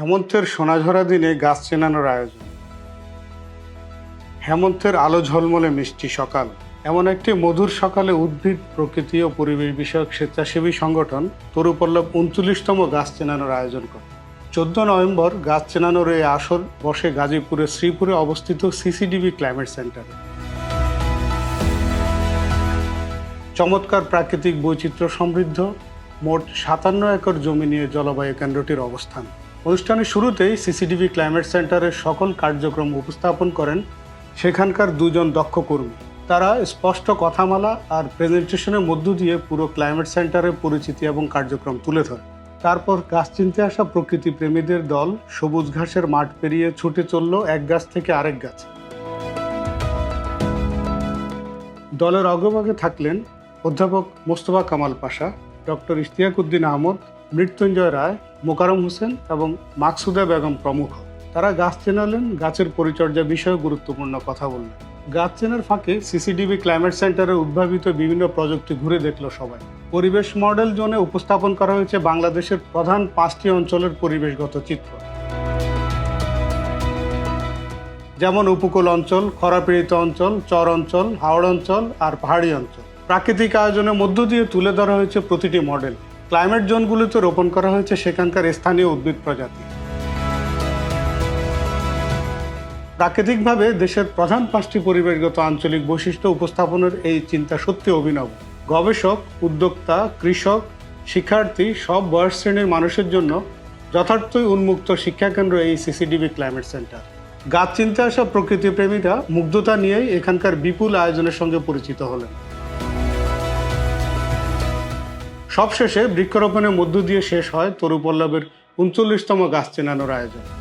হেমন্তের সোনাঝরা দিনে গাছ চেনানোর আয়োজন। হেমন্তের আলো ঝলমলে মিষ্টি সকাল। এমন একটি মধুর সকালে উদ্ভিদ, প্রকৃতি ও পরিবেশ বিষয়ক স্বেচ্ছাসেবী সংগঠন তরুপল্লব উনচল্লিশতম গাছ চেনানোর আয়োজন করে। চোদ্দ নভেম্বর গাছ চেনানোর এই আসর বসে গাজীপুরের শ্রীপুরে অবস্থিত সিসিডিবি ক্লাইমেট সেন্টারে। চমৎকার প্রাকৃতিক বৈচিত্র্য সমৃদ্ধ, মোট সাতান্ন একর জমি নিয়ে জলবায়ু কেন্দ্রটির অবস্থান। অনুষ্ঠানের শুরুতেই সিসিটিভি ক্লাইমেট সেন্টারের সকল কার্যক্রম উপস্থাপন করেন সেখানকার দুজন দক্ষ কর্মী। তারা স্পষ্ট কথামালা আর প্রেজেন্টেশনের মধ্য দিয়ে পুরো ক্লাইমেট সেন্টারের পরিচিতি এবং কার্যক্রম তুলে ধরে তারপর গাছ চিনতে আসা প্রকৃতি প্রেমীদের দল সবুজ ঘাসের মাঠ পেরিয়ে ছুটে চলল এক গাছ থেকে আরেক গাছ। দলের অগ্রভাগে থাকলেন অধ্যাপক মোস্তফা কামাল পাশা, ডক্টর ইশতিয়াক উদ্দিন আহমদ মৃত্যুঞ্জয় রায়, মোকারম হোসেন এবং মাকসুদা বেগম প্রমুখ। তারা গাছ চেনালেন, গাছের পরিচর্যা বিষয়ে গুরুত্বপূর্ণ কথা বললেন। গাছ চেনার ফাঁকে সিসিডিবি ক্লাইমেট সেন্টারের উদ্ভাবিত বিভিন্ন প্রযুক্তি ঘুরে দেখল সবাই। পরিবেশ মডেল জোনে উপস্থাপন করা হয়েছে বাংলাদেশের প্রধান পাঁচটি অঞ্চলের পরিবেশগত চিত্র। যেমন উপকূল অঞ্চল, খরাপীড়িত অঞ্চল, চর অঞ্চল, হাওড় অঞ্চল আর পাহাড়ি অঞ্চল। প্রাকৃতিক আয়োজনের মধ্য দিয়ে তুলে ধরা হয়েছে প্রতিটি মডেল। ক্লাইমেট জোনগুলিতে রোপণ করা হয়েছে সেখানকার স্থানীয় উদ্ভিদ প্রজাতি। প্রাকৃতিকভাবে দেশের প্রধান পাঁচটি পরিবেশগত আঞ্চলিক বৈশিষ্ট্য উপস্থাপনের এই চিন্তা সত্যি অভিনব। গবেষক, উদ্যোক্তা, কৃষক, শিক্ষার্থী সব বয়স শ্রেণির মানুষের জন্য যথার্থই উন্মুক্ত শিক্ষাকেন্দ্র এই সিসিডিবি ক্লাইমেট সেন্টার গাছ চিনতে আসা প্রকৃতিপ্রেমীরা মুগ্ধতা নিয়েই এখানকার বিপুল আয়োজনের সঙ্গে পরিচিত হলেন। সবশেষে বৃক্ষরোপণের মধ্য দিয়ে শেষ হয় তরুপল্লবের উনচল্লিশতম গাছ চেনানোর আয়োজন।